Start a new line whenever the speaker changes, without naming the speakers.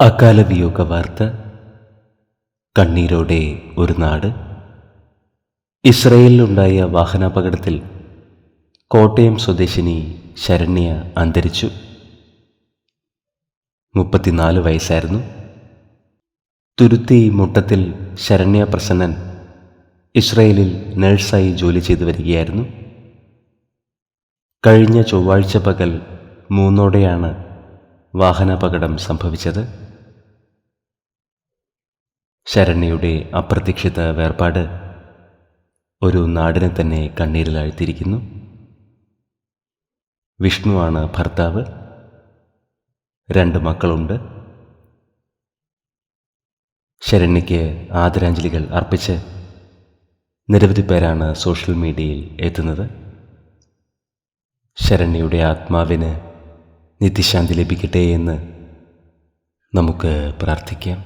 അകാല വിയോഗ വാർത്ത കണ്ണീരോടെ ഒരു നാട്. ഇസ്രയേലിലുണ്ടായ വാഹനാപകടത്തിൽ കോട്ടയം സ്വദേശിനി ശരണ്യ അന്തരിച്ചു. മുപ്പത്തിനാല് വയസ്സായിരുന്നു. തുരുത്തി മുട്ടത്തിൽ ശരണ്യ പ്രസന്നൻ ഇസ്രയേലിൽ നഴ്സായി ജോലി ചെയ്തു വരികയായിരുന്നു. കഴിഞ്ഞ ചൊവ്വാഴ്ച പകൽ മൂന്നോടെയാണ് വാഹനാപകടം സംഭവിച്ചത്. ശരണ്യയുടെ അപ്രതീക്ഷിത വേർപാട് ഒരു നാടിനെ തന്നെ കണ്ണീരിലാഴ്ത്തിയിരിക്കുന്നു. വിഷ്ണുവാണ് ഭർത്താവ്. രണ്ട് മക്കളുണ്ട്. ശരണ്യയ്ക്ക് ആദരാഞ്ജലികൾ അർപ്പിച്ച് നിരവധി പേരാണ് സോഷ്യൽ മീഡിയയിൽ എത്തുന്നത്. ശരണ്യയുടെ ആത്മാവിന് നിത്യശാന്തി ലഭിക്കട്ടെ എന്ന് നമുക്ക് പ്രാർത്ഥിക്കാം.